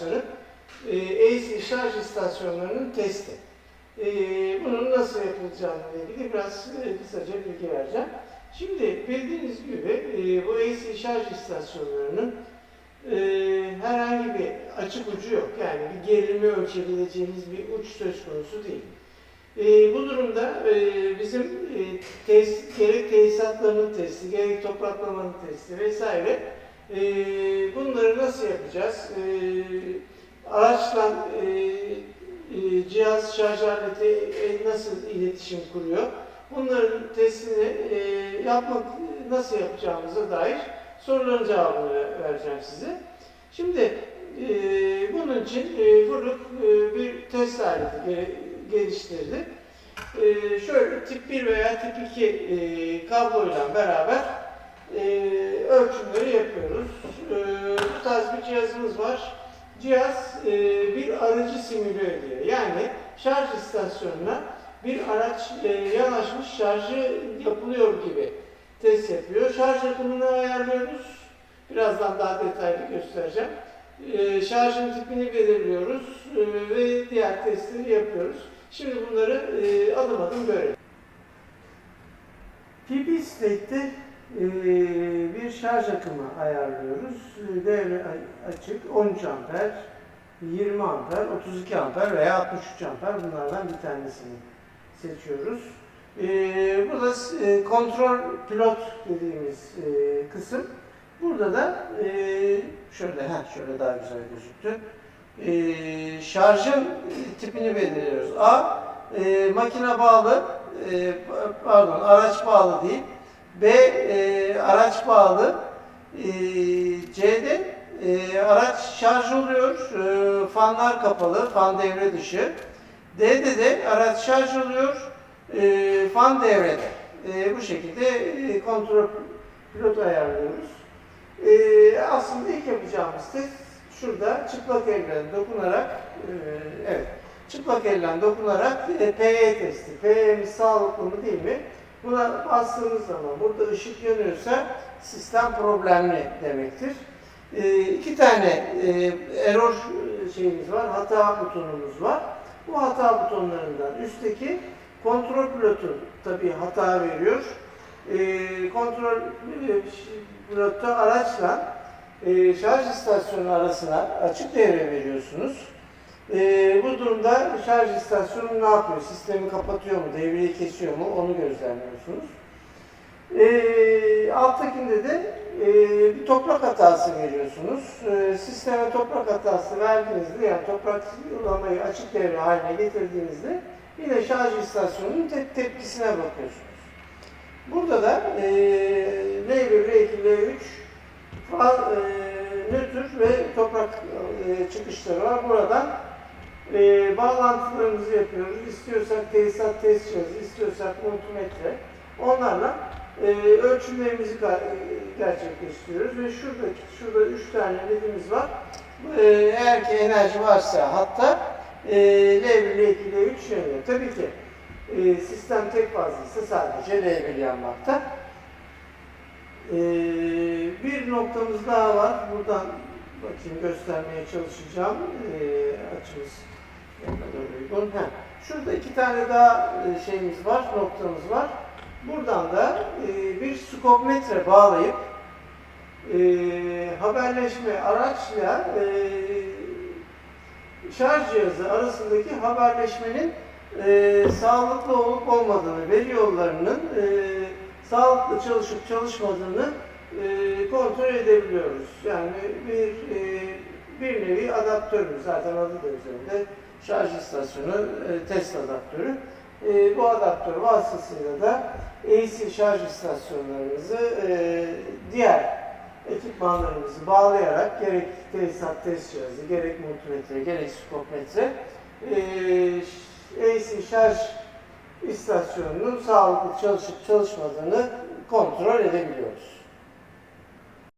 araçların e, AC şarj istasyonlarının testi. E, bunun nasıl yapılacağını ilgili biraz e, kısaca bilgi vereceğim. Şimdi bildiğiniz gibi bu AC şarj istasyonlarının herhangi bir açık ucu yok. Yani bir gerilimi ölçebileceğiniz bir uç söz konusu değil. E, bu durumda e, bizim e, tesis, gerek tesisatların testi, gerek topraklamanın testi vesaire e, bunları nasıl yapacağız? E, araçla e, cihaz şarj aleti e, nasıl iletişim kuruyor? Bunların testini e, yapmak nasıl yapacağımıza dair soruların cevabını ver- vereceğim size. Şimdi e, bunun için e, Furluk e, bir test aleti ge- geliştirdi. E, şöyle tip 1 veya tip 2 e, kabloyla beraber e, ölçümleri yapıyoruz. E, bu tarz bir cihazımız var. Cihaz e, bir aracı simüle ediyor. Yani şarj istasyonuna bir araç e, yanaşmış şarjı yapılıyor gibi test yapıyor. Şarj akımını ayarlıyoruz. Birazdan daha detaylı göstereceğim. E, şarjın tipini belirliyoruz e, ve diğer testleri yapıyoruz. Şimdi bunları e, adım adım görelim. PP state'te e, bir şarj akımı ayarlıyoruz. Devre açık 13 amper, 20 amper, 32 amper veya 63 amper bunlardan bir tanesini seçiyoruz. E, burada e, kontrol pilot dediğimiz e, kısım. Burada da e, şöyle heh, şöyle daha güzel gözüktü. Şarjın tipini belirliyoruz. A makine bağlı, pardon araç bağlı değil. B e, araç bağlı. E, C'de e, araç şarj oluyor. E, fanlar kapalı, fan devre dışı. D'de de araç şarj oluyor. E, fan devrede. E, bu şekilde e, kontrol pilotu ayarlıyoruz. E, aslında ilk yapacağımız test şurada çıplak elle dokunarak e, evet çıplak elle dokunarak e, PE testi. PE'miz sağlıklı mı değil mi? Buna bastığımız zaman burada ışık yanıyorsa sistem problemli demektir. E, iki tane e, error şeyimiz var, hata butonumuz var. Bu hata butonlarından üstteki kontrol pilotu tabii hata veriyor. E, kontrol pilotta araçla e, şarj istasyonu arasına açık devre veriyorsunuz. Ee, bu durumda şarj istasyonu ne yapıyor? Sistemi kapatıyor mu? Devreyi kesiyor mu? Onu gözlemliyorsunuz. Ee, alttakinde de e, bir toprak hatası veriyorsunuz. Ee, sisteme toprak hatası verdiğinizde yani toprak uygulamayı açık devre haline getirdiğinizde yine şarj istasyonunun te- tepkisine bakıyorsunuz. Burada da e, L1, L2, L3 fa- e, nötr ve toprak e, çıkışları var. Buradan e, bağlantılarımızı yapıyoruz. İstiyorsak tesisat test cihazı, istiyorsak multimetre. Onlarla e, ölçümlerimizi e, gerçekleştiriyoruz ve şuradaki şurada üç tane ledimiz var. E, eğer ki enerji varsa hatta e, L1, L2, L3 yanıyor. Tabii ki e, sistem tek fazlıysa sadece L1 yanmakta. E, bir noktamız daha var. Buradan bakayım göstermeye çalışacağım. E, açımız uygun. Heh. Şurada iki tane daha e, şeyimiz var, noktamız var. Buradan da e, bir skopmetre bağlayıp e, haberleşme araçla şarj cihazı arasındaki haberleşmenin sağlıklı olup olmadığını, veri yollarının sağlıklı çalışıp çalışmadığını kontrol edebiliyoruz. Yani bir adaptörümüz zaten adı da üzerinde şarj istasyonu e, test adaptörü. E, bu adaptör vasıtasıyla da AC şarj istasyonlarımızı e, diğer ekipmanlarımızı bağlayarak gerek tesisat test cihazı, gerek multimetre, gerek skopmetre e, AC şarj istasyonunun sağlıklı çalışıp çalışmadığını kontrol edebiliyoruz.